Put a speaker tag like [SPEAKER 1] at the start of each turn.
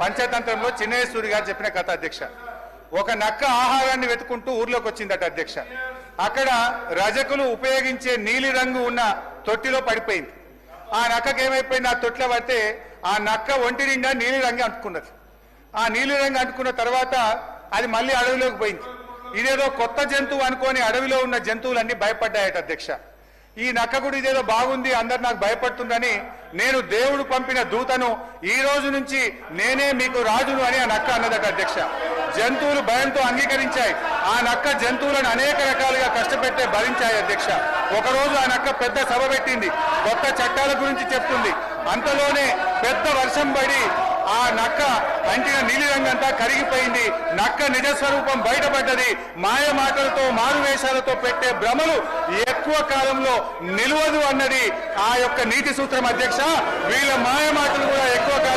[SPEAKER 1] పంచతంత్రంలో చిన్నేశ్వరి గారు చెప్పిన కథ అధ్యక్ష. ఒక నక్క ఆహారాన్ని వెతుకుంటూ ఊర్లోకి వచ్చిందట అధ్యక్ష. అక్కడ రజకులు ఉపయోగించే నీలి రంగు ఉన్న తొట్టిలో పడిపోయింది. ఆ నక్కకి ఏమైపోయింది? ఆ తొట్టిలో పడితే ఆ నక్క ఒంటి నిండా నీలి రంగు అంటుకున్నది. ఆ నీలి రంగు అంటుకున్న తర్వాత అది మళ్ళీ అడవిలోకి పోయింది. ఇదేదో కొత్త జంతువు అనుకొని అడవిలో ఉన్న జంతువులన్నీ భయపడ్డాయట అధ్యక్ష. ఈ నక్క గుడి ఇదేదో బాగుంది అందరు నాకు భయపడుతుందని నేను దేవుడు పంపిన దూతను ఈ రోజు నుంచి నేనే మీకు రాజును అని ఆ నక్క అన్నదట అధ్యక్ష. జంతువులు భయంతో అంగీకరించాయి. ఆ నక్క జంతువులను అనేక రకాలుగా కష్టపెట్టే భరించాయి అధ్యక్ష. ఒకరోజు ఆ నక్క పెద్ద సభ పెట్టింది. కొత్త చట్టాల గురించి చెప్తుంది. అంతలోనే పెద్ద వర్షం పడి ఆ నక్క అంటిన నీలిరంగంతా కరిగిపోయింది. నక్క నిజ స్వరూపం బయటపడ్డది. మాయ మాటలతో మారువేషాలతో పెట్టే భ్రమలు ఎక్కువ కాలంలో నిలవదు అన్నది ఆ యొక్క నీతి సూత్రం అధ్యక్ష. వీళ్ళ మాయ మాటలు కూడా ఎక్కువ కాలం